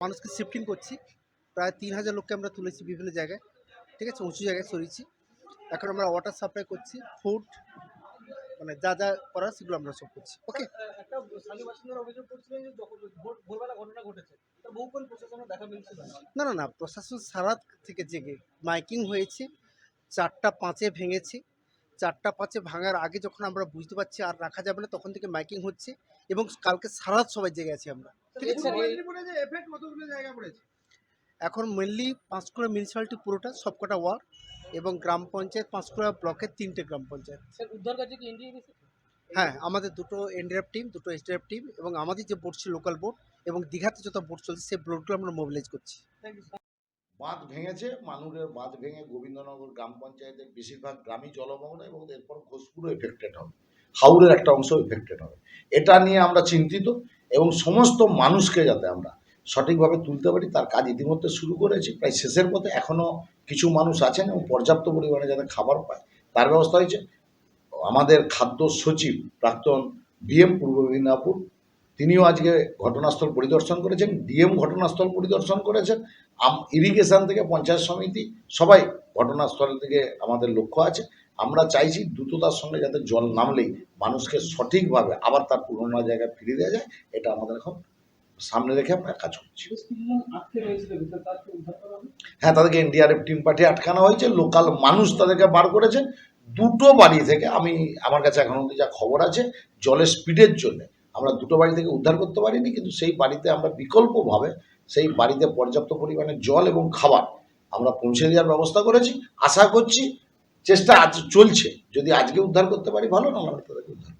মানুষকে শিফটিং করছি। প্রায় তিন হাজার লোককে আমরা তুলেছি বিভিন্ন জায়গায়। ঠিক আছে? উঁচু জায়গায় সরিয়েছি এখন আমরা ওয়াটার সাপ্লাই করছি ফুড মানে যা যা করার সেগুলো আমরা সব করছি। ওকে না। না না প্রশাসন সারা থেকে জেগে। মাইকিং হয়েছে চারটা পাঁচে ভেঙেছে। চারটা পাঁচে ভাঙার আগে যখন আমরা বুঝতে পারছি আর রাখা যাবে না তখন থেকে মাইকিং হচ্ছে এবং কালকে সারা রাত সবাই জেগে আছি আমরা। এখন মেনলি পাঁশকুড়া মিউনিসিপ্যালিটি পুরোটা সবকটা ওয়ার্ড এবং গ্রাম পঞ্চায়েত পাঁশকুড়া ব্লকের তিনটে গ্রাম পঞ্চায়েত। হ্যাঁ আমাদের দুটো এনডিএফ টিম দুটো এসডিএফ টিম এবং আমাদের যে বোর্ড ছিল লোকাল বোর্ড এবং দীঘাতে যত বোর্ড চলছে সেই বোর্ডগুলো আমরা মোবিলাইজ করছি। বাঁধ ভেঙেছে মানুরের বাঁধ ভেঙে গোবিন্দনগর গ্রাম পঞ্চায়েতের বেশিরভাগ গ্রামই জলমগ্ন এবং এরপর ঘোষপুরও এফেক্টেড হবে। হাওড়ের একটা অংশ এফেক্টেড হবে। এটা নিয়ে আমরা চিন্তিত। এবং সমস্ত মানুষকে যাতে আমরা সঠিকভাবে তুলতে পারি, তার কাজ ইতিমধ্যে শুরু করেছি। প্রায় শেষের পথে এখনও কিছু মানুষ আছেন এবং পর্যাপ্ত পরিমাণে যাতে খাবার পায়। তার ব্যবস্থা হয়েছে। আমাদের খাদ্য সচিব প্রাক্তন বিএম পূর্ব মেদিনীপুর, তিনিও আজকে ঘটনাস্থল পরিদর্শন করেছেন। ডিএম ঘটনাস্থল পরিদর্শন করেছেন। ইরিগেশন থেকে পঞ্চায়েত সমিতি, সবাই ঘটনাস্থল থেকে আমাদের লক্ষ্য আছে। আমরা চাইছি দ্রুততার সঙ্গে যাতে জল নামলেই মানুষকে সঠিকভাবে আবার তার পুরোনো জায়গায় ফিরে দেওয়া যায়, এটা আমাদের এখন সামনে রেখে আমরা কাজ করছি। হ্যাঁ তাদেরকে এনডিআরএফ টিম পাঠিয়ে আটকানো হয়েছে লোকাল মানুষ তাদেরকে বার করেছে। দুটো বাড়ি থেকে আমি, আমার কাছে এখন অব্দি যা খবর আছে, জলের স্পিডের জন্য আমরা দুটো বাড়ি থেকে উদ্ধার করতে পারিনি, কিন্তু সেই বাড়িতে আমরা বিকল্পভাবে সেই বাড়িতে পর্যাপ্ত পরিমাণে জল এবং খাবার আমরা পৌঁছে দেওয়ার ব্যবস্থা করেছি। আশা করছি চেষ্টা আজ চলছে যদি আজকে উদ্ধার করতে পারি ভালো না হলে উদ্ধার।